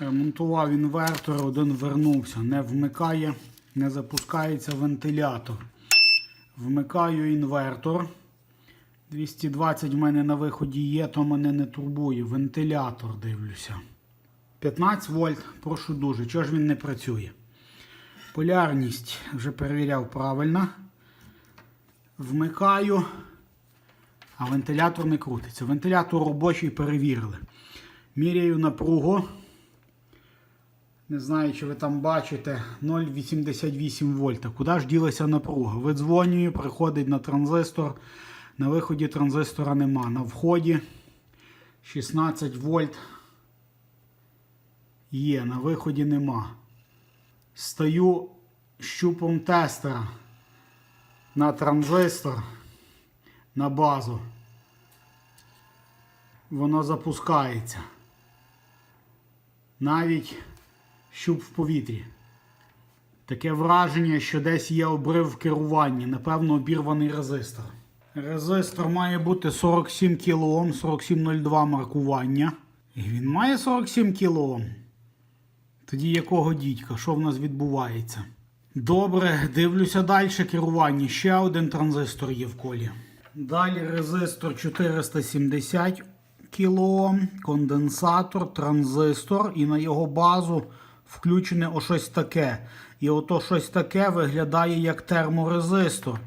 Ремонтував інвертор, один вернувся. Не вмикає, не запускається вентилятор. Вмикаю інвертор. 220 в мене на виході є, то мене не турбує. Вентилятор дивлюся. 15 вольт, прошу дуже. Чого ж він не працює? Полярність вже перевіряв правильно. Вмикаю, а вентилятор не крутиться. Вентилятор робочий перевірили. Міряю напругу. Не знаю, чи ви там бачите 0,88 вольта. Куди ж ділася напруга? Видзвонюю, приходить на транзистор. На виході транзистора нема. На вході 16 вольт є, на виході нема. Стаю щупом тестера на транзистор на базу. Воно запускається. Навіть щуп в повітрі. Таке враження, що десь є обрив в керуванні, напевно, обірваний резистор. Резистор має бути 47 кОм, 4702 маркування. І він має 47 кОм. Тоді якого дідька? Що в нас відбувається? Добре, дивлюся далі керування. Ще один транзистор є в колі. Далі резистор 470 кОм, конденсатор, транзистор, і на його базу включене о щось таке. І ото щось таке виглядає як терморезистор.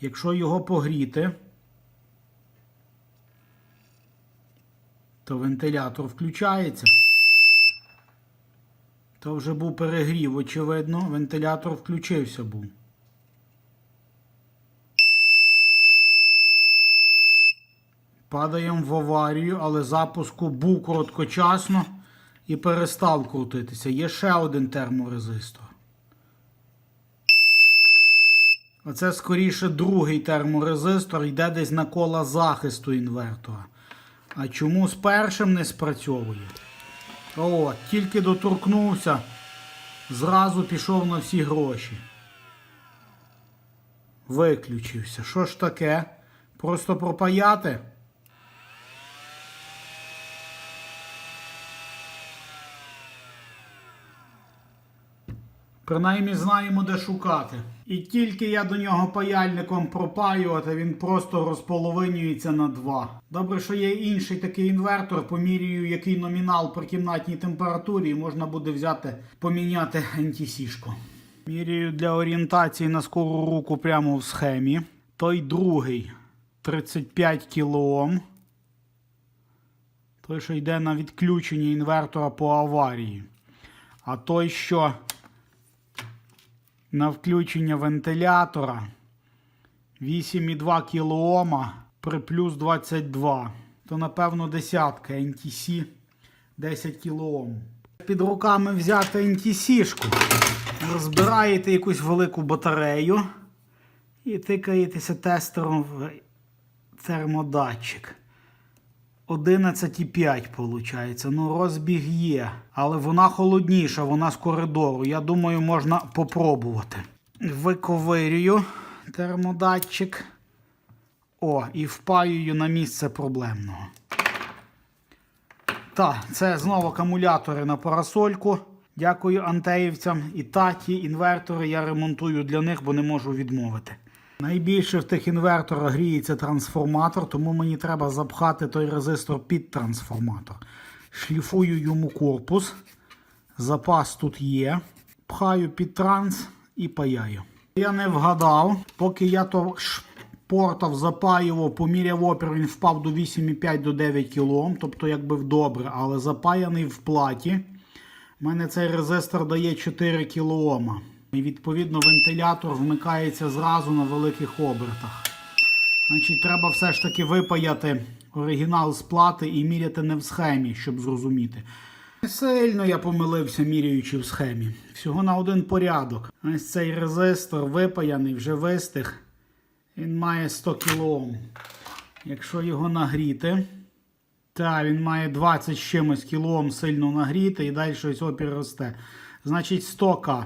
Якщо його погріти, то вентилятор включається. То вже був перегрів, очевидно, вентилятор включився був. Падаємо в аварію, але запуску був короткочасно і перестав крутитися. Є ще один терморезистор. Оце скоріше другий терморезистор йде десь на кола захисту інвертора. А чому з першим не спрацьовує? О, тільки доторкнувся, зразу пішов на всі гроші. Виключився. Що ж таке? Просто пропаяти? Принаймні знаємо, де шукати. І тільки я до нього паяльником пропаювати, він просто розполовинюється на два. Добре, що є інший такий інвертор, помірюю, який номінал при кімнатній температурі, і можна буде взяти, поміняти NTC-шку. Міряю для орієнтації на скору руку прямо в схемі. Той другий 35 кОм. Той, що йде на відключення інвертора по аварії. А той, що на включення вентилятора 8,2 кОм при плюс 22. То, напевно, десятка NTC 10 кОм. Під руками взяти NTC-шку. Розбираєте якусь велику батарею і тикаєтеся тестером в термодатчик. 11,5 виходить. Ну, розбіг є. Але вона холодніша, вона з коридору. Я думаю, можна попробувати. Виковирюю термодатчик. О, і впаюю на місце проблемного. Так, це знову акумулятори на парасольку. Дякую антеївцям і таті. Інвертори я ремонтую для них, бо не можу відмовити. Найбільше в тих інверторах гріється трансформатор, тому мені треба запхати той резистор під трансформатор. Шліфую йому корпус. Запас тут є. Пхаю під транс і паяю. Я не вгадав, поки я то шпортав, запаював, поміряв опір, він впав до 8,5 до 9 кОм, тобто якби добре, але запаяний в платі. У мене цей резистор дає 4 кОм. І відповідно вентилятор вмикається зразу на великих обертах. Значить, треба все ж таки випаяти оригінал з плати і міряти не в схемі, щоб зрозуміти. Не сильно я помилився, міряючи в схемі. Всього на один порядок. Ось цей резистор випаяний, вже вистиг. Він має 100 кОм. Якщо його нагріти, так, він має 20 з чимось кілоом сильно нагріти і далі щось опір росте. Значить 100К.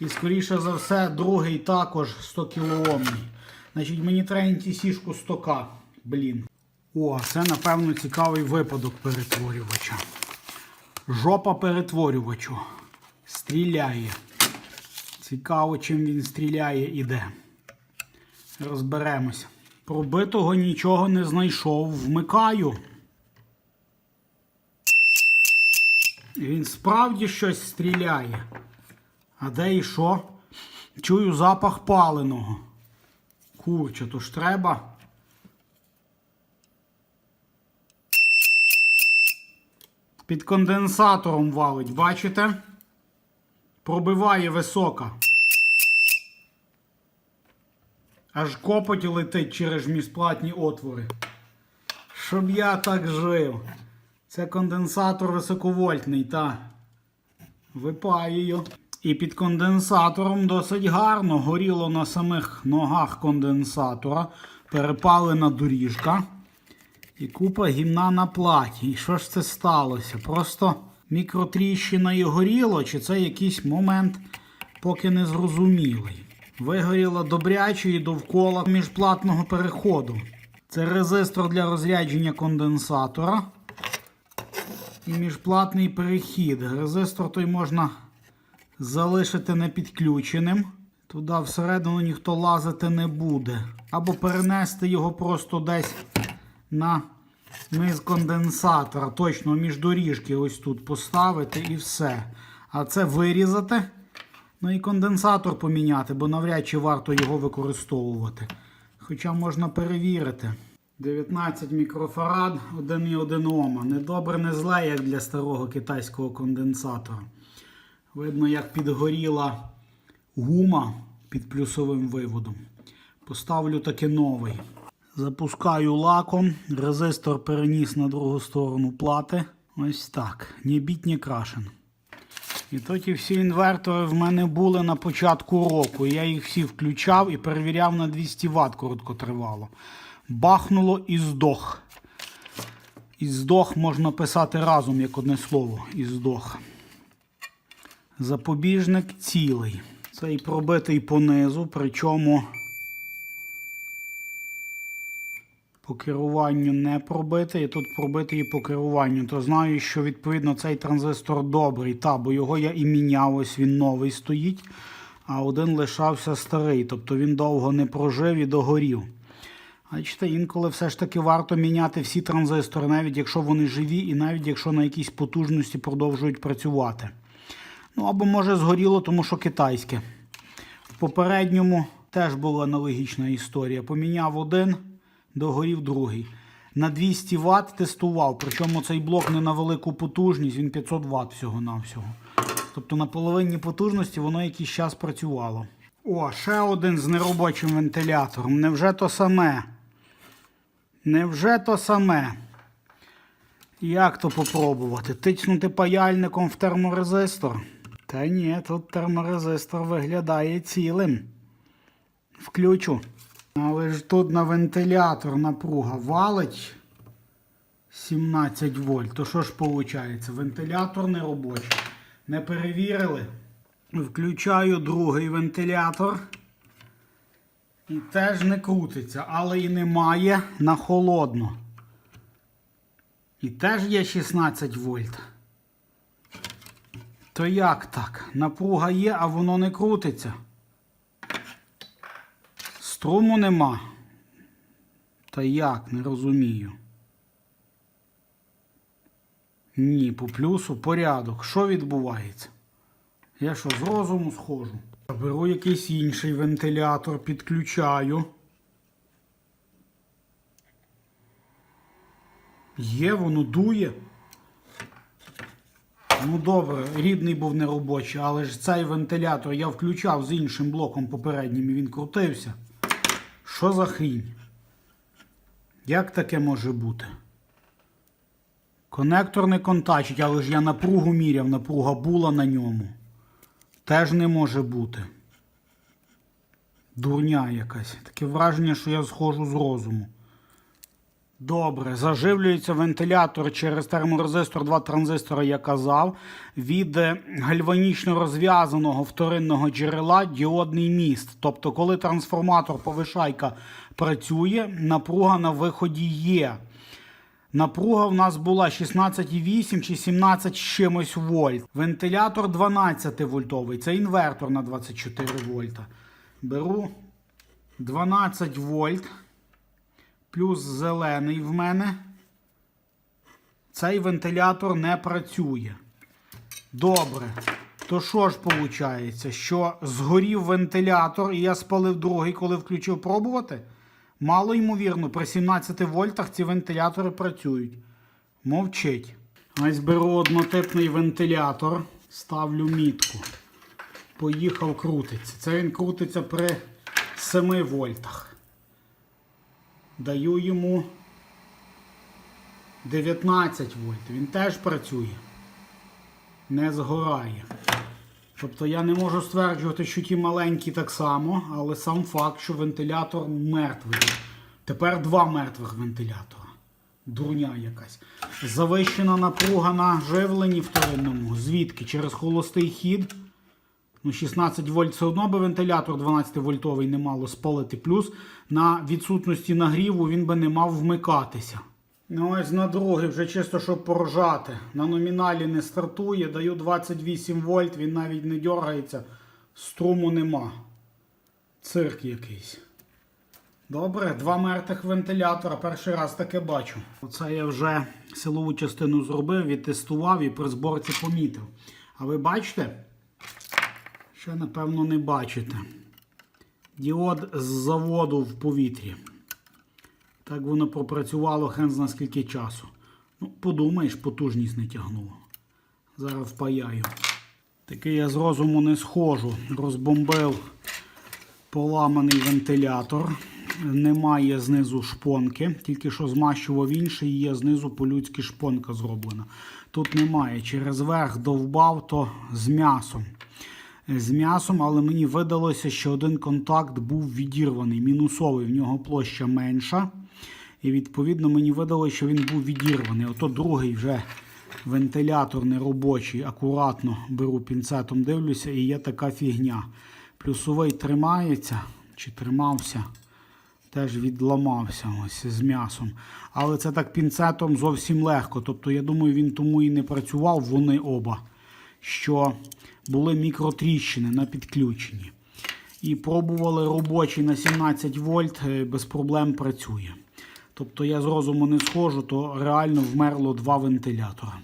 І скоріше за все, другий також 100 кілоомний. Значить, мені треба NTC-шку 100К. Блін. О, це, напевно, цікавий випадок перетворювача. Жопа перетворювачу. Стріляє. Цікаво, чим він стріляє і де. Розберемось. Пробитого нічого не знайшов. Вмикаю. Він справді щось стріляє. А де і що? Чую запах паленого. Курча, то ж треба. Під конденсатором валить, бачите? Пробиває висока. Аж копоть летить через міжплатні отвори. Щоб я так жив. Це конденсатор високовольтний, та. Випаюю. І під конденсатором досить гарно горіло на самих ногах конденсатора. Перепалена доріжка. І купа гімна на платі. І що ж це сталося? Просто мікротріщина і горіло, чи це якийсь момент поки не зрозумілий. Вигоріло добряче і довкола міжплатного переходу. Це резистор для розрядження конденсатора. І міжплатний перехід. Резистор той можна залишити непідключеним. Туди всередину ніхто лазити не буде. Або перенести його просто десь на низ конденсатора. Точно між доріжки ось тут поставити і все. А це вирізати. Ну і конденсатор поміняти, бо навряд чи варто його використовувати. Хоча можна перевірити. 19 мікрофарад, 1,1 Ома. Не добре, не зле, як для старого китайського конденсатора. Видно, як підгоріла гума під плюсовим виводом. Поставлю таки новий. Запускаю лаком. Резистор переніс на другу сторону плати. Ось так. Ні біть, ні крашен. І тоді всі інвертори в мене були на початку року. Я їх всі включав і перевіряв на 200 Вт короткотривало. Бахнуло і здох. І здох можна писати разом як одне слово. І здох. Запобіжник цілий. Цей пробитий понизу, причому по керуванню не пробитий, і тут пробитий по керуванню. То знаю, що відповідно цей транзистор добрий. Та, бо його я і міняв, ось він новий стоїть, а один лишався старий. Тобто він довго не прожив і догорів. Бачите, інколи все ж таки варто міняти всі транзистори, навіть якщо вони живі, і навіть якщо на якійсь потужності продовжують працювати. Ну або може згоріло, тому що китайське. В попередньому теж була аналогічна історія. Поміняв один, догорів другий. На 200 Вт тестував, причому цей блок не на велику потужність, він 500 Вт всього-навсього. Тобто на половині потужності воно якийсь час працювало. О, ще один з неробочим вентилятором. Невже то саме? Невже то саме? Як то попробувати? Тицнути паяльником в терморезистор? Та ні, тут терморезистор виглядає цілим. Включу. Але ж тут на вентилятор напруга валить 17 вольт. То що ж виходить? Вентилятор не робочий. Не перевірили. Включаю другий вентилятор. І теж не крутиться, але і немає на холодно. І теж є 16 вольт. То як так? Напруга є, а воно не крутиться. Струму нема. Та як, не розумію. Ні, по плюсу порядок. Що відбувається? Я що, з розуму схожу? Беру якийсь інший вентилятор, підключаю. Є, воно дує. Ну добре, рідний був неробочий, але ж цей вентилятор я включав з іншим блоком попереднім і він крутився. Що за хрінь? Як таке може бути? Конектор не контачить, але ж я напругу міряв, напруга була на ньому. Теж не може бути. Дурня якась. Таке враження, що я схожу з розуму. Добре, заживлюється вентилятор через терморезистор 2 транзистора, я казав, від е, гальванічно розв'язаного вторинного джерела діодний міст. Тобто, коли трансформатор повишайка працює, напруга на виході є. Напруга в нас була 16,8 чи 17 з чимось вольт. Вентилятор 12 вольтовий. Це інвертор на 24 вольта. Беру 12 вольт. Плюс зелений в мене. Цей вентилятор не працює. Добре. То що ж виходить? Що згорів вентилятор, і я спалив другий, коли включив пробувати? Мало ймовірно, при 17 вольтах ці вентилятори працюють. Мовчить. Ось беру однотипний вентилятор, ставлю мітку. Поїхав крутиться. Це він крутиться при 7 вольтах. Даю йому 19 вольт. Він теж працює. Не згорає. Тобто я не можу стверджувати, що ті маленькі так само, але сам факт, що вентилятор мертвий. Тепер два мертвих вентилятора. Дурня якась. Завищена напруга на живленні вторинному. Звідки? Через холостий хід. Ну, 16 вольт все одно би вентилятор 12 вольтовий не мало спалити. Плюс на відсутності нагріву він би не мав вмикатися. Ну ось на другий, вже чисто, щоб порожати. На номіналі не стартує, даю 28 вольт, він навіть не дергається, струму нема. Цирк якийсь. Добре, два мертвих вентилятора. Перший раз таке бачу. Оце я вже силову частину зробив, відтестував і при зборці помітив. А ви бачите? Ще, напевно, не бачите. Діод з заводу в повітрі. Так воно пропрацювало хрен зна скільки часу. Ну, подумаєш, потужність не тягнуло. Зараз впаяю. Такий я з розуму не схожу. Розбомбив поламаний вентилятор. Немає знизу шпонки, тільки що змащував інший, є знизу по-людськи шпонка зроблена. Тут немає. Через верх довбав, то з м'ясом. З м'ясом, але мені видалося, що один контакт був відірваний, мінусовий, в нього площа менша. І відповідно мені видалося, що він був відірваний. Ото другий вже вентилятор неробочий, акуратно беру пінцетом, дивлюся, і є така фігня. Плюсовий тримається чи тримався, теж відламався ось з м'ясом. Але це так пінцетом зовсім легко. Тобто, я думаю, він тому і не працював, вони оба. Що були мікротріщини на підключенні. І пробували робочий на 17 вольт, е, без проблем працює. Тобто я з розуму не схожу, то реально вмерло два вентилятора.